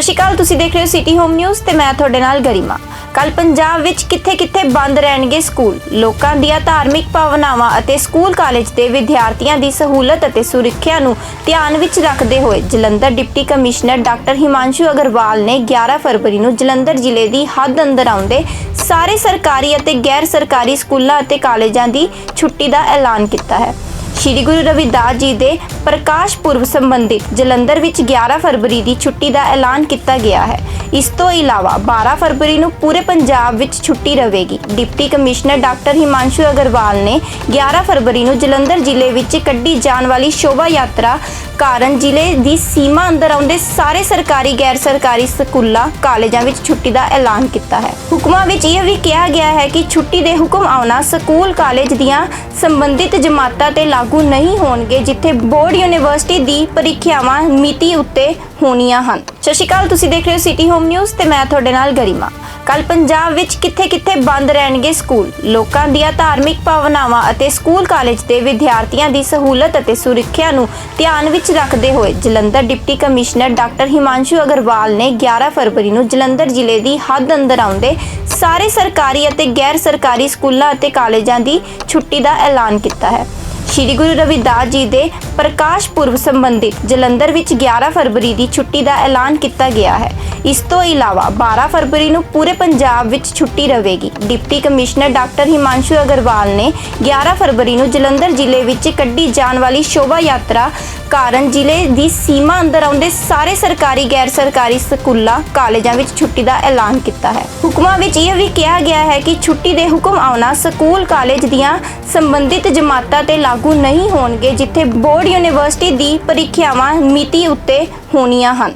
ਸਤਿ ਸ਼੍ਰੀ ਅਕਾਲ, ਤੁਸੀਂ ਦੇਖ ਰਹੇ ਹੋ ਸਿਟੀ ਹੋਮ ਨਿਊਜ਼ ਤੇ ਮੈਂ ਤੁਹਾਡੇ ਨਾਲ ਗਰੀਮਾ। ਕੱਲ ਪੰਜਾਬ ਵਿੱਚ ਕਿੱਥੇ-ਕਿੱਥੇ ਬੰਦ ਰਹਿਣਗੇ ਸਕੂਲ? ਲੋਕਾਂ ਦੀਆਂ ਧਾਰਮਿਕ ਭਾਵਨਾਵਾਂ ਅਤੇ ਸਕੂਲ ਕਾਲਜ ਦੇ ਵਿਦਿਆਰਥੀਆਂ ਦੀ ਸਹੂਲਤ ਅਤੇ ਸੁਰੱਖਿਆ ਨੂੰ ਧਿਆਨ ਵਿੱਚ ਰੱਖਦੇ ਹੋਏ Jalandhar deputy commissioner doctor Himanshu Agarwal ਨੇ 11 ਫਰਵਰੀ ਨੂੰ ਜਲੰਧਰ ਜ਼ਿਲ੍ਹੇ ਦੀ ਹੱਦ ਅੰਦਰ ਆਉਂਦੇ ਸਾਰੇ ਸਰਕਾਰੀ ਅਤੇ ਗੈਰ ਸਰਕਾਰੀ ਸਕੂਲਾਂ ਅਤੇ ਕਾਲਜਾਂ ਦੀ ਛੁੱਟੀ ਦਾ ਐਲਾਨ ਕੀਤਾ ਹੈ। ਸ਼੍ਰੀ ਗੁਰੂ ਰਵਿਦਾਸ ਜੀ ਦੇ ਪ੍ਰਕਾਸ਼ ਪੁਰਬ ਸੰਬੰਧਿਤ ਜਲੰਧਰ ਵਿੱਚ 11 ਫਰਵਰੀ ਦੀ ਛੁੱਟੀ ਦਾ ਐਲਾਨ ਕੀਤਾ ਗਿਆ ਹੈ। ਇਸ ਤੋਂ ਇਲਾਵਾ 12 ਫਰਵਰੀ ਨੂੰ ਪੂਰੇ ਪੰਜਾਬ ਵਿੱਚ ਛੁੱਟੀ ਰਹੇਗੀ deputy commissioner doctor Himanshu Agarwal ਨੇ 11 ਫਰਵਰੀ ਨੂੰ ਜਲੰਧਰ ਜ਼ਿਲ੍ਹੇ ਵਿੱਚ ਕੱਢੀ ਜਾਣ ਵਾਲੀ ਸ਼ੋਭਾ ਯਾਤਰਾ ਕਾਰਨ ਜ਼ਿਲ੍ਹੇ ਦੀ ਸੀਮਾ ਅੰਦਰ ਆਉਂਦੇ ਸਾਰੇ ਸਰਕਾਰੀ, ਗੈਰ ਸਰਕਾਰੀ ਸਕੂਲਾਂ, ਕਾਲਜਾਂ ਵਿੱਚ ਛੁੱਟੀ ਦਾ ਐਲਾਨ ਕੀਤਾ ਹੈ। ਹੁਕਮਾਂ ਵਿੱਚ ਇਹ ਵੀ ਕਿਹਾ ਗਿਆ ਹੈ ਕਿ ਛੁੱਟੀ ਦੇ ਹੁਕਮ ਆਉਣਾ ਸਕੂਲ, ਕਾਲਜ ਦੀਆਂ ਸੰਬੰਧਿਤ ਜਮਾਤਾਂ ਤੇ ਲਾਗੂ ਨਹੀਂ ਹੋਣਗੇ, ਜਿੱਥੇ ਬੋਰਡ ਯੂਨੀਵਰਸਿਟੀ ਦੀ ਪ੍ਰੀਖਿਆਵਾਂ ਮਿਤੀ ਉੱਤੇ ਹੋਣੀਆਂ ਹਨ। ਸਤਿ ਸ਼੍ਰੀ ਅਕਾਲ, ਤੁਸੀਂ ਦੇਖ ਰਹੇ ਹੋ ਸਿਟੀ ਹੋਮ ਨਿਊਜ਼ ਤੇ ਮੈਂ ਤੁਹਾਡੇ ਨਾਲ ਗਰਿਮਾ। ਕੱਲ ਪੰਜਾਬ ਵਿੱਚ ਕਿੱਥੇ-ਕਿੱਥੇ ਬੰਦ ਰਹਿਣਗੇ ਸਕੂਲ? ਲੋਕਾਂ ਦੀਆਂ ਧਾਰਮਿਕ ਭਾਵਨਾਵਾਂ ਅਤੇ ਸਕੂਲ ਕਾਲਜ ਦੇ ਵਿਦਿਆਰਥੀਆਂ ਦੀ ਸਹੂਲਤ ਅਤੇ ਸੁਰੱਖਿਆ ਨੂੰ ਧਿਆਨ ਵਿੱਚ ਰੱਖਦੇ ਹੋਏ Jalandhar deputy commissioner doctor Himanshu Agarwal ਨੇ 11 ਫਰਵਰੀ ਨੂੰ ਜਲੰਧਰ ਜ਼ਿਲ੍ਹੇ ਦੀ ਹੱਦ ਅੰਦਰ ਆਉਂਦੇ ਸਾਰੇ ਸਰਕਾਰੀ ਅਤੇ ਗੈਰ ਸਰਕਾਰੀ ਸਕੂਲਾਂ ਅਤੇ ਕਾਲਜਾਂ ਦੀ ਛੁੱਟੀ ਦਾ ਐਲਾਨ ਕੀਤਾ ਹੈ। ਸ਼੍ਰੀ ਗੁਰੂ ਰਵਿਦਾਸ ਜੀ ਦੇ ਪ੍ਰਕਾਸ਼ ਪੁਰਬ ਸੰਬੰਧਿਤ ਜਲੰਧਰ ਵਿੱਚ 11 ਫਰਵਰੀ ਦੀ ਛੁੱਟੀ ਦਾ ਐਲਾਨ ਕੀਤਾ ਗਿਆ ਹੈ। ਇਸ ਤੋਂ ਇਲਾਵਾ 12 ਫਰਵਰੀ ਨੂੰ ਪੂਰੇ ਪੰਜਾਬ ਵਿੱਚ ਛੁੱਟੀ ਰਹੇਗੀ deputy commissioner doctor Himanshu Agarwal ਨੇ 11 ਫਰਵਰੀ ਨੂੰ ਜਲੰਧਰ ਜ਼ਿਲ੍ਹੇ ਵਿੱਚ ਕੱਢੀ ਜਾਣ ਵਾਲੀ ਸ਼ੋਭਾ ਯਾਤਰਾ ਕਾਰਨ ਜ਼ਿਲ੍ਹੇ ਦੀ ਸੀਮਾ ਅੰਦਰ ਆਉਂਦੇ ਸਾਰੇ ਸਰਕਾਰੀ ਗੈਰ ਸਰਕਾਰੀ ਸਕੂਲਾਂ, ਕਾਲਜਾਂ ਵਿੱਚ ਛੁੱਟੀ ਦਾ ਐਲਾਨ ਕੀਤਾ ਹੈ। ਹੁਕਮਾਂ ਵਿੱਚ ਇਹ ਵੀ ਕਿਹਾ ਗਿਆ ਹੈ ਕਿ ਛੁੱਟੀ ਦੇ ਹੁਕਮ ਆਉਣਾ ਸਕੂਲ, ਕਾਲਜ ਦੀਆਂ ਸੰਬੰਧਿਤ ਜਮਾਤਾਂ ਤੇ ਲਾਗੂ ਨਹੀਂ ਹੋਣਗੇ, ਜਿੱਥੇ ਬੋਰਡ ਯੂਨੀਵਰਸਿਟੀ ਦੀ ਪ੍ਰੀਖਿਆਵਾਂ ਮਿਤੀ ਉੱਤੇ ਹੋਣੀਆਂ ਹਨ।